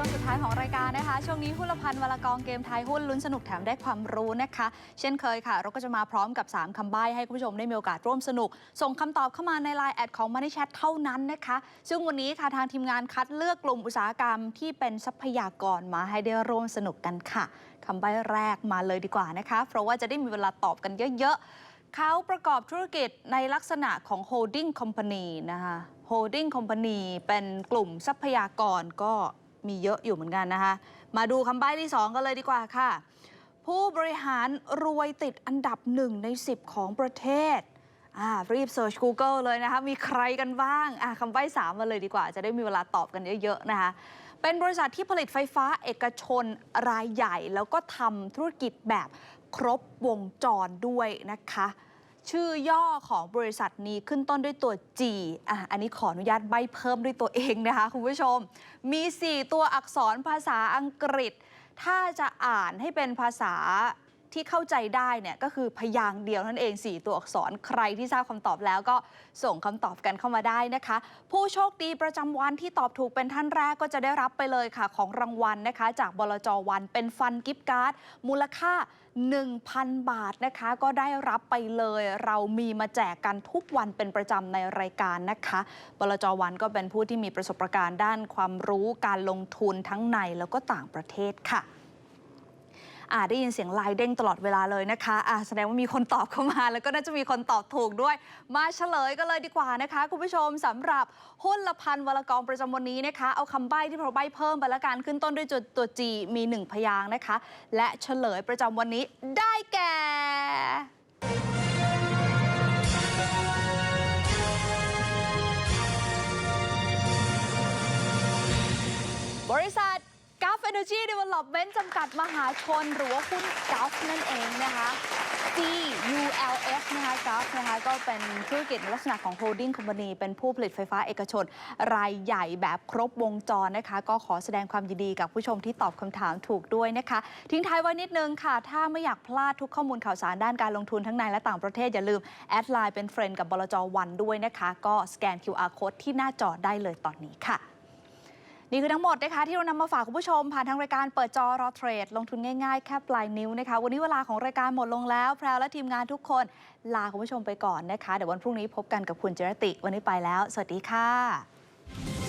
ช่วงสุดท้ายของรายการนะคะ ช่วงนี้หุ้นละพันวลกองเกมไทยหุ้นลุ้นสนุกแถมได้ความรู้นะคะ เช่นเคยค่ะ เราก็จะมาพร้อมกับ 3คำใบ้ให้คุณผู้ชมได้มีโอกาสร่วมสนุก ส่งคำตอบเข้ามาใน Line แอดของ Money Chat เท่านั้นนะคะ ซึ่งวันนี้ค่ะทางทีมงานคัดเลือกกลุ่มอุตสาหกรรมที่เป็นทรัพยากรมาให้ได้ร่วมสนุกกันค่ะคำใบ้แรกมาเลยดีกว่านะคะ เพราะว่าจะได้มีเวลาตอบกันเยอะๆเขาประกอบธุรกิจในลักษณะของ holding company นะคะ holding company เป็นกลุ่มทรัพยากรก็ มีเยอะอยู่เหมือนกันนะคะ มาดูคำใบ้ที่ 2 กันเลยดีกว่าค่ะ ผู้บริหารรวยติดอันดับหนึ่งใน 10 ของประเทศอ่ารีบเ e ิร์ช Google เลยนะคะ มีใครกันบ้างอ่าคำใบ้สามมาเลยดีกว่า จะได้มีเวลาตอบกันเยอะๆนะคะ เป็นบริษัทที่ผลิตไฟฟ้าเอกชนรายใหญ่ แล้วก็ทำธุรกิจแบบครบวงจรด้วยนะคะ ชื่อย่อของบริษัทนี้ขึ้นต้นด้วยตัว G อะอันนี้ขออนุญาตใบเพิ่มด้วยตัวเองนะคะคุณผู้ชม มี 4 ตัวอักษรภาษาอังกฤษ ถ้าจะอ่านให้เป็นภาษา ที่เข้าใจได้เนี่ยก็คือพยางค์เดียวนั่นเอง 4 ตัวอักษรใครที่ทราบคำตอบแล้วก็ส่งคำตอบกันเข้ามาได้นะคะ ผู้โชคดีประจำวันที่ตอบถูกเป็นท่านแรกก็จะได้รับไปเลยค่ะของรางวัลนะคะ จากบลจวันเป็นฟันกิฟต์การ์ดมูลค่า 1,000 บาทนะคะ ก็ได้รับไปเลยเรามีมาแจกกันทุกวันเป็นประจำในรายการนะคะบลจวันก็เป็นผู้ที่มีประสบการณ์ด้านความรู้การลงทุนทั้งในแล้วก็ต่างประเทศค่ะ อ่าได้ยินเสียงไลน์เด้งตลอดเวลาเลยนะคะอ่าแสดงว่ามีคนตอบเข้ามา แล้วก็น่าจะมีคนตอบถูกด้วย มาเฉลยกันเลยดีกว่านะคะ คุณผู้ชมสำหรับหุ้นละพันวลกองประจำวันนี้นะคะ เอาคำใบ้ที่เราใบ้เพิ่มไปละกันขึ้นต้นด้วยตัวตัว G มีหนึ่งพยางค์นะคะ และเฉลยประจำวันนี้ได้แก่บริษัท Energy Development จำกัดมหาชน หรือว่าหุ้น Gulf นั่นเองนะคะ G U L F นะคะ Gulf นะคะก็เป็นธุรกิจในลักษณะของ holding company เป็นผู้ผลิตไฟฟ้าเอกชน รายใหญ่แบบครบวงจรนะคะ ก็ขอแสดงความยินดีกับผู้ชมที่ตอบคำถามถูกด้วยนะคะ ทิ้งท้ายไว้นิดนึงค่ะ ถ้าไม่อยากพลาดทุกข้อมูลข่าวสารด้านการลงทุนทั้งในและต่างประเทศอย่าลืมแอดไลน์เป็นเฟรนด์กับบลจวันด้วยนะคะ ก็สแกน QR code ที่หน้าจอได้เลยตอนนี้ค่ะ นี่คือทั้งหมดนะคะที่เรานำมาฝากคุณผู้ชม ผ่านทางรายการเปิดจอรอเทรด ลงทุนง่ายๆ แค่ปลายนิ้วนะคะ วันนี้เวลาของรายการหมดลงแล้ว แพรวและทีมงานทุกคนลาคุณผู้ชมไปก่อนนะคะ เดี๋ยววันพรุ่งนี้พบกันกับคุณเจรติ วันนี้ไปแล้ว สวัสดีค่ะ